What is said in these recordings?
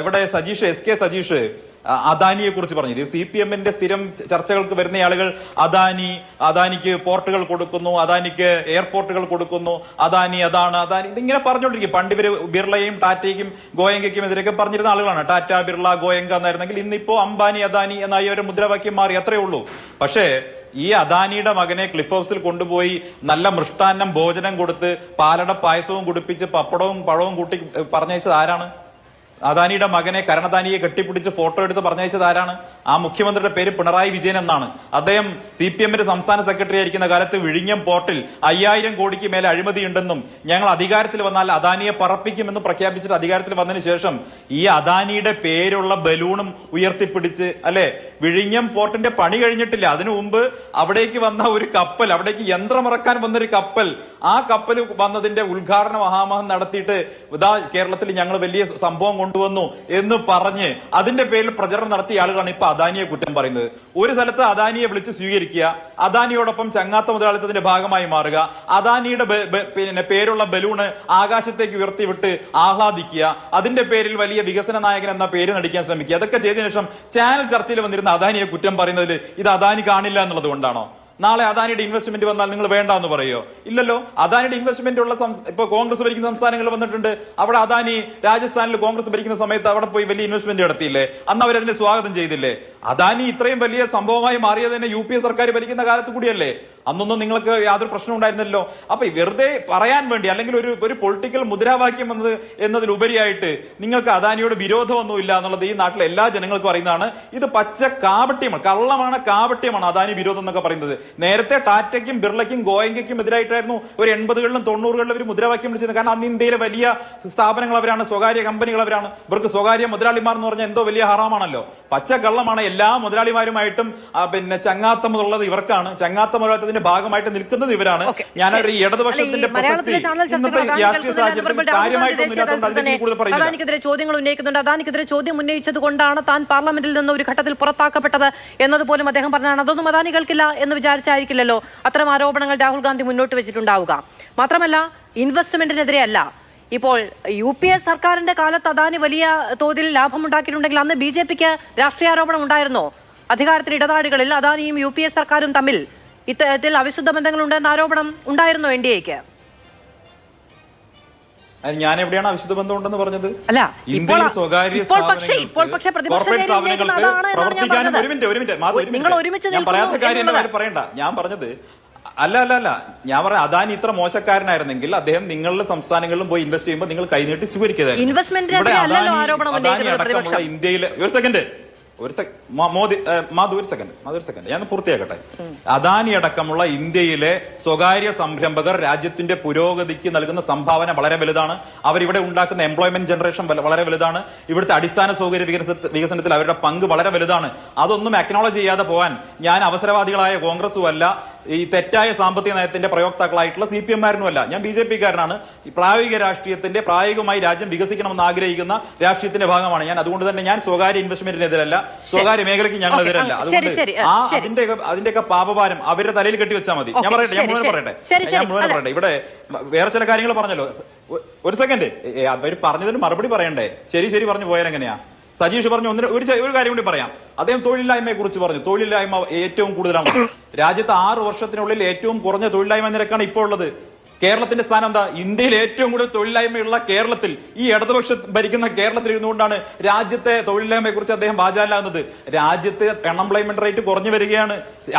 ഇവിടെ Sajeesh S K Sajeesh അദാനിയെ കുറിച്ച് പറഞ്ഞു സി പി എമ്മിന്റെ സ്ഥിരം ചർച്ചകൾക്ക് വരുന്ന ആളുകൾ അദാനി അദാനിക്ക് പോർട്ടുകൾ കൊടുക്കുന്നു അദാനിക്ക് എയർപോർട്ടുകൾ കൊടുക്കുന്നു അദാനി അതാണ് അദാനി ഇതിങ്ങനെ പറഞ്ഞുകൊണ്ടിരിക്കും. പണ്ട് ഇവർ ബിർളയും ടാറ്റയ്ക്കും ഗോയങ്കയ്ക്കും എതിരെയൊക്കെ പറഞ്ഞിരുന്ന ആളുകളാണ്. ടാറ്റ ബിർള ഗോയങ്ക എന്നായിരുന്നെങ്കിൽ ഇന്നിപ്പോ അംബാനി അദാനി എന്നായി ഒരു മുദ്രാവാക്യം മാറി അത്രേ ഉള്ളൂ. പക്ഷേ ഈ അദാനിയുടെ മകനെ ക്ലിഫ് ഹൗസിൽ കൊണ്ടുപോയി നല്ല മൃഷ്ടാന്നം ഭോജനം കൊടുത്ത് പാലട പായസവും കുടിപ്പിച്ച് പപ്പടവും പഴവും കൂട്ടി പറഞ്ഞയച്ചത് ആരാണ്? അദാനിയുടെ മകനെ കരണദാനിയെ കെട്ടിപ്പിടിച്ച് ഫോട്ടോ എടുത്ത് പറഞ്ഞയച്ചത് ആരാണ്? ആ മുഖ്യമന്ത്രിയുടെ പേര് പിണറായി വിജയൻ എന്നാണ്. അദ്ദേഹം സി പി എമ്മിന്റെ സംസ്ഥാന സെക്രട്ടറി ആയിരിക്കുന്ന കാലത്ത് വിഴിഞ്ഞം പോർട്ടിൽ അയ്യായിരം കോടിക്ക് മേലെ അഴിമതിയുണ്ടെന്നും ഞങ്ങൾ അധികാരത്തിൽ വന്നാൽ അദാനിയെ പറപ്പിക്കുമെന്നും പ്രഖ്യാപിച്ചിട്ട് അധികാരത്തിൽ വന്നതിന് ശേഷം ഈ അദാനിയുടെ പേരുള്ള ബലൂണും ഉയർത്തിപ്പിടിച്ച് അല്ലെ? വിഴിഞ്ഞം പോർട്ടിന്റെ പണി കഴിഞ്ഞിട്ടില്ല. അതിനു മുമ്പ് അവിടേക്ക് വന്ന ഒരു കപ്പൽ അവിടേക്ക് യന്ത്രമിറക്കാൻ വന്നൊരു കപ്പൽ. ആ കപ്പൽ വന്നതിന്റെ ഉദ്ഘാടന മഹാമഹം നടത്തിയിട്ട് ഇതാ കേരളത്തിൽ ഞങ്ങൾ വലിയ സംഭവം കൊണ്ടുവന്നു എന്ന് പറഞ്ഞ് അതിന്റെ പേരിൽ പ്രചരണം നടത്തിയ ആളുകളാണ് ഇപ്പൊ അദാനിയെ കുറ്റം പറയുന്നത്. ഒരു സ്ഥലത്ത് അദാനിയെ വിളിച്ച് സ്വീകരിക്കുക അദാനിയോടൊപ്പം ചങ്ങാത്ത മുതലാളിത്തത്തിന്റെ ഭാഗമായി മാറുക അദാനിയുടെ പിന്നെ പേരുള്ള ബലൂണ് ആകാശത്തേക്ക് ഉയർത്തിവിട്ട് ആഹ്ലാദിക്കുക അതിന്റെ പേരിൽ വലിയ വികസന നായകൻ എന്ന പേര് നടിക്കാൻ ശ്രമിക്കുക. അതൊക്കെ ചെയ്തതിനു ശേഷം ചാനൽ ചർച്ചയിൽ വന്നിരുന്ന അദാനിയെ കുറ്റം പറയുന്നതിൽ ഇത് അദാനി കാണില്ല എന്നുള്ളത് കൊണ്ടാണോ? നാളെ അദാനിയുടെ ഇൻവെസ്റ്റ്മെന്റ് വന്നാൽ നിങ്ങൾ വേണ്ട എന്ന് പറയുമോ ഇല്ലല്ലോ. അദാനിയുടെ ഇൻവെസ്റ്റ്മെന്റ് ഉള്ള ഇപ്പൊ കോൺഗ്രസ് ഭരിക്കുന്ന സംസ്ഥാനങ്ങൾ വന്നിട്ടുണ്ട്. അവിടെ അദാനി രാജസ്ഥാനിൽ കോൺഗ്രസ് ഭരിക്കുന്ന സമയത്ത് അവിടെ പോയി വലിയ ഇൻവെസ്റ്റ്മെന്റ് നടത്തിയില്ലേ? അന്ന് അവരതിനെ സ്വാഗതം ചെയ്തില്ലേ? അദാനി ഇത്രയും വലിയ സംഭവമായി മാറിയത് തന്നെ യു പി എ സർക്കാർ ഭരിക്കുന്ന കാലത്ത് കൂടിയല്ലേ? അന്നൊന്നും നിങ്ങൾക്ക് യാതൊരു പ്രശ്നം ഉണ്ടായിരുന്നല്ലോ. അപ്പൊ വെറുതെ പറയാൻ വേണ്ടി അല്ലെങ്കിൽ ഒരു ഒരു പൊളിറ്റിക്കൽ മുദ്രാവാക്യം എന്നത് എന്നതിലുപരിയായിട്ട് നിങ്ങൾക്ക് അദാനിയോട് വിരോധമൊന്നുമില്ല എന്നുള്ളത് ഈ നാട്ടിലെ എല്ലാ ജനങ്ങൾക്കും അറിയുന്നതാണ്. ഇത് പച്ച കാപട്യമാണ് കള്ളമാണ് കാപട്യമാണ് അദാനി വിരോധം എന്നൊക്കെ പറയുന്നത്. നേരത്തെ ടാറ്റയ്ക്കും ബിർളയ്ക്കും ഗോയങ്കയ്ക്കും എതിരായിട്ടായിരുന്നു ഒരു എൺപതുകളിലും തൊണ്ണൂറുകളിലും ഒരു മുദ്രാവാക്യം വിളിച്ചിരുന്നത്. കാരണം അന്ന് ഇന്ത്യയിലെ വലിയ സ്ഥാപനങ്ങൾ അവരാണ് സ്വകാര്യ കമ്പനികൾ അവരാണ്. ഇവർക്ക് സ്വകാര്യ മുതലാളിമാർ എന്ന് പറഞ്ഞാൽ എന്തോ വലിയ ഹറാമാണല്ലോ. പച്ച കള്ളമാണ് എല്ലാ മുതലാളിമാരുമായിട്ടും പിന്നെ ചങ്ങാത്തമുള്ളത് ഇവർക്കാണ്. ചങ്ങാത്ത മുതലാളിത്തത്തിന്റെ ഭാഗമായിട്ട് നിൽക്കുന്നത് ഇവരാണ്. ഞാൻ ഞാനൊരു ഇടതുപക്ഷത്തിന്റെ പ്രസക്തി ഇന്നത്തെ രാഷ്ട്രീയ സാഹചര്യത്തിൽ. കാര്യമായിട്ടൊന്നും അതിലേക്ക് കൂടുതൽ അദാനിക്കെതിരെ ചോദ്യങ്ങൾ ഉന്നയിക്കുന്നുണ്ട്. അദാനിക്കെതിരെ ചോദ്യം ഉന്നയിച്ചത് കൊണ്ടാണ് താൻ പാർലമെന്റിൽ നിന്ന് ഒരു ഘട്ടത്തിൽ പുറത്താക്കപ്പെട്ടത് എന്നതുപോലും അദ്ദേഹം പറഞ്ഞാണ് അതൊന്നും അദാനി കേൾക്കില്ല എന്ന് വിചാരിച്ചായിരിക്കില്ലല്ലോ അത്തരം ആരോപണങ്ങൾ രാഹുൽ ഗാന്ധി മുന്നോട്ട് വെച്ചിട്ടുണ്ടാവുക. മാത്രമല്ല ഇൻവെസ്റ്റ്മെന്റിനെതിരെ അല്ല ഇപ്പോൾ യു പി എ സർക്കാരിന്റെ കാലത്ത് അദാനി വലിയ തോതിൽ ലാഭമുണ്ടാക്കിയിട്ടുണ്ടെങ്കിൽ അന്ന് ബി ജെ പിക്ക് രാഷ്ട്രീയാരോപണം ഉണ്ടായിരുന്നോ? അധികാരത്തിൽ ഇടപാടുകളിൽ അദാനിയും യു പി എ സർക്കാരും തമ്മിൽ ഇത്തരത്തിൽ അവിശുദ്ധ ബന്ധങ്ങളുണ്ടെന്ന ആരോപണം ഉണ്ടായിരുന്നോ എൻ ഡി എക്ക് ഞാൻ എവിടെയാണ് അവിശുദ്ധ ബന്ധം ഉണ്ടെന്ന് പറഞ്ഞത്? അല്ല, ഇന്ത്യയിൽ സ്വകാര്യ കോർപ്പറേറ്റ് സ്ഥാപനങ്ങൾക്ക് പ്രവർത്തിക്കാനും ഒരു മിനിറ്റ് ഒരു മിനിറ്റ് നിങ്ങൾ ഒരുമിച്ച് ഞാൻ പറയാത്ത കാര്യം എന്റെ കാര്യം പറയണ്ട. ഞാൻ പറഞ്ഞത് അല്ല അല്ല അല്ല. ഞാൻ പറഞ്ഞ അദാനി ഇത്ര മോശക്കാരനായിരുന്നെങ്കിൽ അദ്ദേഹം നിങ്ങളുടെ സംസ്ഥാനങ്ങളിലും പോയി ഇൻവെസ്റ്റ് ചെയ്യുമ്പോൾ നിങ്ങൾ കൈനീട്ടി സ്വീകരിക്കുക ഇൻവെസ്റ്റ്മെന്റ് അല്ലല്ലോ ആരോപണം ഉന്നയിക്കുന്നത് അടക്കമുള്ള. ഇന്ത്യയിലെ ഒരു സെക്കൻഡ് ഒരു സെക്ക മോദി മാധു ഒരു സെക്കൻഡ് മാധു ഒരു സെക്കൻഡ് ഞാൻ പൂർത്തിയാക്കട്ടെ. അദാനി അടക്കമുള്ള ഇന്ത്യയിലെ സ്വകാര്യ സംരംഭകർ രാജ്യത്തിന്റെ പുരോഗതിക്ക് നൽകുന്ന സംഭാവന വളരെ വലുതാണ്. അവരിവിടെ ഉണ്ടാക്കുന്ന എംപ്ലോയ്മെന്റ് ജനറേഷൻ വളരെ വലുതാണ്. ഇവിടുത്തെ അടിസ്ഥാന സൗകര്യ വികസനത്തിൽ അവരുടെ പങ്ക് വളരെ വലുതാണ്. അതൊന്നും അക്നോളജ് ചെയ്യാതെ പോകാൻ ഞാൻ അവസരവാദികളായ കോൺഗ്രസും അല്ല ഈ തെറ്റായ സാമ്പത്തിക നയത്തിന്റെ പ്രയോക്താക്കളായിട്ടുള്ള സി പി എംമാരനുമല്ല ഞാൻ ബി ജെ പിക്കാരനാണ്. പ്രായോഗിക രാഷ്ട്രീയത്തിന്റെ പ്രായോഗികമായി രാജ്യം വികസിക്കണമെന്ന് ആഗ്രഹിക്കുന്ന രാഷ്ട്രീയത്തിന്റെ ഭാഗമാണ് ഞാൻ. അതുകൊണ്ട് തന്നെ ഞാൻ സ്വകാര്യ ഇൻവെസ്റ്റ്മെന്റിനെതിരല്ല സ്വകാര്യ മേഖലയ്ക്ക് ഞങ്ങൾ എതിരല്ല. അതുകൊണ്ട് ആ, അതിന്റെ അതിന്റെയൊക്കെ പാപഭാരം അവരുടെ തലയിൽ കെട്ടി വെച്ചാൽ മതി. ഞാൻ പറയട്ടെ ഞാൻ മുഴുവൻ പറയട്ടെ. ഞാൻ മുഴുവൻ പറയട്ടെ. ഇവിടെ വേറെ ചില കാര്യങ്ങൾ പറഞ്ഞല്ലോ. ഒരു സെക്കൻഡ് അവർ പറഞ്ഞതിന് മറുപടി പറയണ്ടേ? ശരി ശരി പറഞ്ഞു പോയാലെങ്ങനെയാ സജീഷ് പറഞ്ഞു ഒന്നര ഒരു ഒരു കാര്യം കൂടി പറയാം. അദ്ദേഹം തൊഴിലില്ലായ്മയെ കുറിച്ച് പറഞ്ഞു. തൊഴിലില്ലായ്മ ഏറ്റവും കൂടുതലാണ്. രാജ്യത്ത് ആറ് വർഷത്തിനുള്ളിൽ ഏറ്റവും കുറഞ്ഞ തൊഴിലില്ലായ്മ നിരക്കാണ് ഇപ്പോൾ ഉള്ളത് കേരളത്തിന്റെ സ്ഥാനം എന്താ? ഇന്ത്യയിൽ ഏറ്റവും കൂടുതൽ തൊഴിലില്ലായ്മയുള്ള കേരളത്തിൽ ഈ ഇടതുപക്ഷം ഭരിക്കുന്ന കേരളത്തിൽ ഇരുന്നുകൊണ്ടാണ് രാജ്യത്തെ തൊഴിലില്ലായ്മയെ കുറിച്ച് അദ്ദേഹം വാചാലാകുന്നത്. രാജ്യത്തെ അൺഎംപ്ലോയ്മെന്റ് റേറ്റ് കുറഞ്ഞു വരികയാണ്.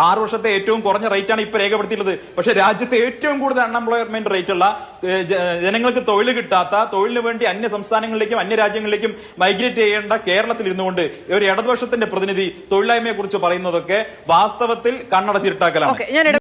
ആറ് വർഷത്തെ ഏറ്റവും കുറഞ്ഞ റേറ്റ് ആണ് ഇപ്പൊ രേഖപ്പെടുത്തിയിട്ടുള്ളത്. പക്ഷേ രാജ്യത്തെ ഏറ്റവും കൂടുതൽ അൺഎംപ്ലോയ്മെന്റ് റേറ്റ് ഉള്ള ജനങ്ങൾക്ക് തൊഴിൽ കിട്ടാത്ത തൊഴിലിന് വേണ്ടി അന്യ സംസ്ഥാനങ്ങളിലേക്കും അന്യ രാജ്യങ്ങളിലേക്കും മൈഗ്രേറ്റ് ചെയ്യേണ്ട കേരളത്തിൽ ഇരുന്നുകൊണ്ട് ഒരു ഇടതുപക്ഷത്തിന്റെ പ്രതിനിധി തൊഴിലില്ലായ്മയെ കുറിച്ച് പറയുന്നതൊക്കെ വാസ്തവത്തിൽ ഞാൻ